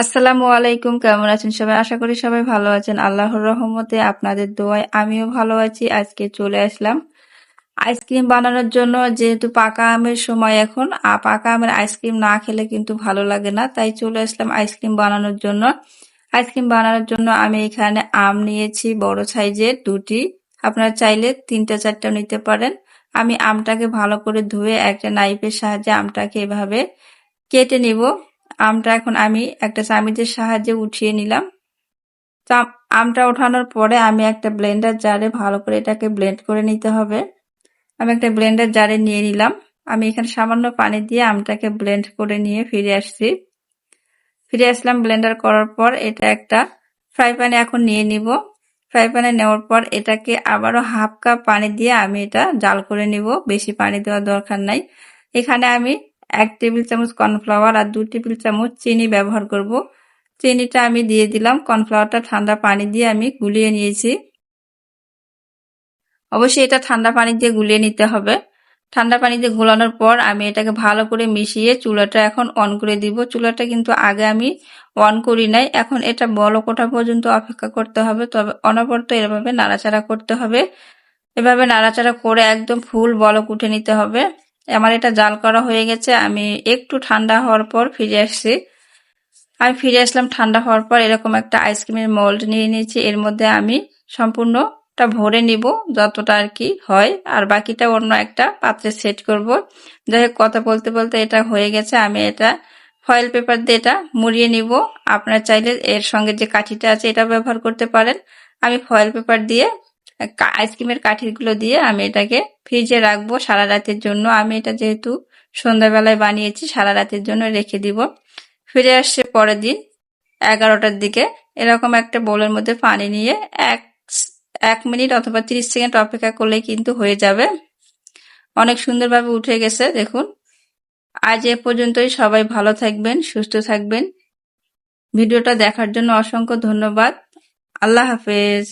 আসসালামু আলাইকুম, কেমন আছেন সবাই? আশা করি সবাই ভালো আছেন। আল্লাহর রহমতে আপনাদের দোয়ায় আমিও ভালো আছি। আজকে চলে আসলাম আইসক্রিম বানানোর জন্য। যেহেতু পাকা আমের সময় এখন পাকা আমের আইসক্রিম না খেলে কিন্তু ভালো লাগে না, তাই চলে আসলাম আইসক্রিম বানানোর জন্য। আইসক্রিম বানানোর জন্য আমি এখানে আম নিয়েছি, বড় সাইজের দুটি। আপনারা চাইলে তিনটা চারটা নিতে পারেন। আমি আমটাকে ভালো করে ধুয়ে একটা নাইফের সাহায্যে আমটাকে এভাবে কেটে নিব। আমটা এখন আমি একটা চামিচের সাহায্যে উঠিয়ে নিলাম। আমটা ওঠানোর পরে আমি একটা ব্লেন্ডার জারে ভালো করে এটাকে ব্লেন্ড করে নিতে হবে। আমি একটা ব্লেন্ডার জারে নিয়ে নিলাম। আমি এখানে সামান্য পানি দিয়ে আমটাকে ব্লেন্ড করে নিয়ে ফিরে আসছি। ফিরে আসলাম ব্লেন্ডার করার পর এটা একটা ফ্রাই প্যানে এখন নিয়ে নিব। ফ্রাই প্যানে নেওয়ার পর এটাকে আবারও হাফ কাপ পানি দিয়ে আমি এটা জাল করে নিব। বেশি পানি দেওয়ার দরকার নাই। এখানে আমি এক টেবিল চামচ কর্নফ্লাওয়ার আর দু টেবিল চামচ চিনি ব্যবহার করব। চিনিটা আমি দিয়ে দিলাম। কর্নফ্লাওয়ারটা ঠান্ডা পানি দিয়ে আমি গুলিয়ে নিয়েছি। অবশ্যই এটা ঠান্ডা পানি দিয়ে গুলিয়ে নিতে হবে। ঠান্ডা পানি দিয়ে গোলানোর পর আমি এটাকে ভালো করে মিশিয়ে চুলাটা এখন অন করে দিব। চুলাটা কিন্তু আগে আমি অন করি নাই। এখন এটা বলক ওঠা পর্যন্ত অপেক্ষা করতে হবে। তবে অনবরত এভাবে নাড়াচাড়া করতে হবে। এভাবে নাড়াচাড়া করে একদম ফুল বলক উঠে নিতে হবে। আমার এটা জাল করা হয়ে গেছে, আমি একটু ঠান্ডা হওয়ার পর ফিরে আসছি। আমি ফিরে আসলাম, ঠান্ডা হওয়ার পর এরকম একটা আইসক্রিমের মোল্ড নিয়ে নিয়েছি, এর মধ্যে আমি সম্পূর্ণটা ভরে নিব, যতটা আর কি হয়, আর বাকিটা অন্য একটা পাত্রে সেট করব। যাই হোক, কথা বলতে বলতে এটা হয়ে গেছে, আমি এটা ফয়েল পেপার দিয়ে এটা মুড়িয়ে নিব। আপনারা চাইলে এর সঙ্গে যে কাঠিটা আছে এটা ব্যবহার করতে পারেন। আমি ফয়েল পেপার দিয়ে আইসক্রিমের কাঠিগুলো দিয়ে আমি এটাকে ফ্রিজে রাখব সারা রাতের জন্য। আমি এটা যেহেতু সন্ধ্যাবেলায় বানিয়েছি, সারা রাতের জন্য রেখে দিব। ফিরে আসছে পরের দিন, এগারোটার দিকে। এরকম একটা বোলের মধ্যে পানি নিয়ে এক এক মিনিট অথবা তিরিশ সেকেন্ড অপেক্ষা করলেই কিন্তু হয়ে যাবে। অনেক সুন্দরভাবে উঠে গেছে, দেখুন। আজ এ পর্যন্তই, সবাই ভালো থাকবেন, সুস্থ থাকবেন। ভিডিওটা দেখার জন্য অসংখ্য ধন্যবাদ। আল্লাহ হাফেজ।